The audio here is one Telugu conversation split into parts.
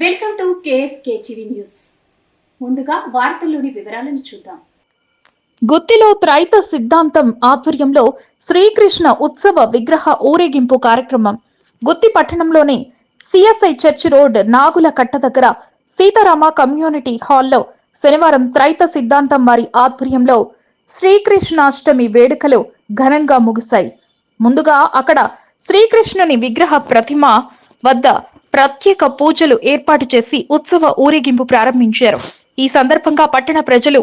Welcome to KSK TV news. ముందుగా వార్తల్లోని వివరాలను చూద్దాం. గుత్తిలో త్రైత సిద్ధాంతం ఆధ్వర్యంలో శ్రీకృష్ణ ఉత్సవ విగ్రహ ఊరేగింపు కార్యక్రమం. గుత్తి పట్టణంలోని సిఎస్ఐ చర్చ్ రోడ్ నాగుల కట్ట దగ్గర సీతారామ కమ్యూనిటీ హాల్లో శనివారం త్రైత సిద్ధాంతం వారి ఆధ్వర్యంలో శ్రీకృష్ణాష్టమి వేడుకలు ఘనంగా ముగిశాయి. ముందుగా అక్కడ శ్రీకృష్ణుని విగ్రహ ప్రతిమ వద్ద ప్రత్యేక పూజలు ఏర్పాటు చేసి ఉత్సవ ఊరేగింపు ప్రారంభించారు. ఈ సందర్భంగా పట్టణ ప్రజలు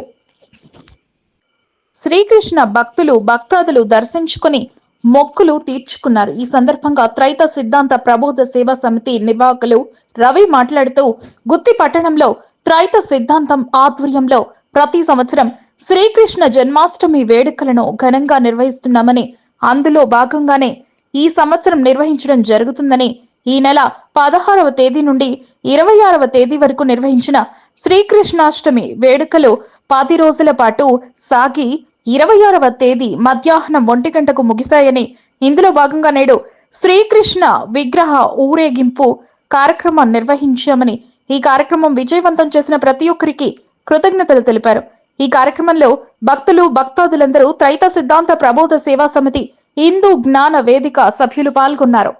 శ్రీకృష్ణ భక్తులు భక్తాదులు దర్శించుకుని మొక్కులు తీర్చుకున్నారు. ఈ సందర్భంగా త్రైత సిద్ధాంత ప్రబోధ సేవా సమితి నిర్వాహకులు రవి మాట్లాడుతూ గుత్తి పట్టణంలో త్రైత సిద్ధాంతం ఆధ్వర్యంలో ప్రతి సంవత్సరం శ్రీకృష్ణ జన్మాష్టమి వేడుకలను ఘనంగా నిర్వహిస్తున్నామని అందులో భాగంగానే ఈ సంవత్సరం నిర్వహించడం జరుగుతుందని ఈ నెల పదహారవ తేదీ నుండి ఇరవై ఆరవ తేదీ వరకు నిర్వహించిన శ్రీకృష్ణాష్టమి వేడుకలు పది రోజుల పాటు సాగి ఇరవై ఆరవ తేదీ మధ్యాహ్నం ఒంటి గంటకు ముగిశాయని ఇందులో భాగంగా నేడు శ్రీకృష్ణ విగ్రహ ఊరేగింపు కార్యక్రమం నిర్వహించామని ఈ కార్యక్రమం విజయవంతం చేసిన ప్రతి ఒక్కరికి కృతజ్ఞతలు తెలిపారు. ఈ కార్యక్రమంలో భక్తులు భక్తాదులందరూ త్రైత సిద్ధాంత ప్రబోధ సేవా సమితి హిందూ జ్ఞాన వేదిక సభ్యులు పాల్గొన్నారు.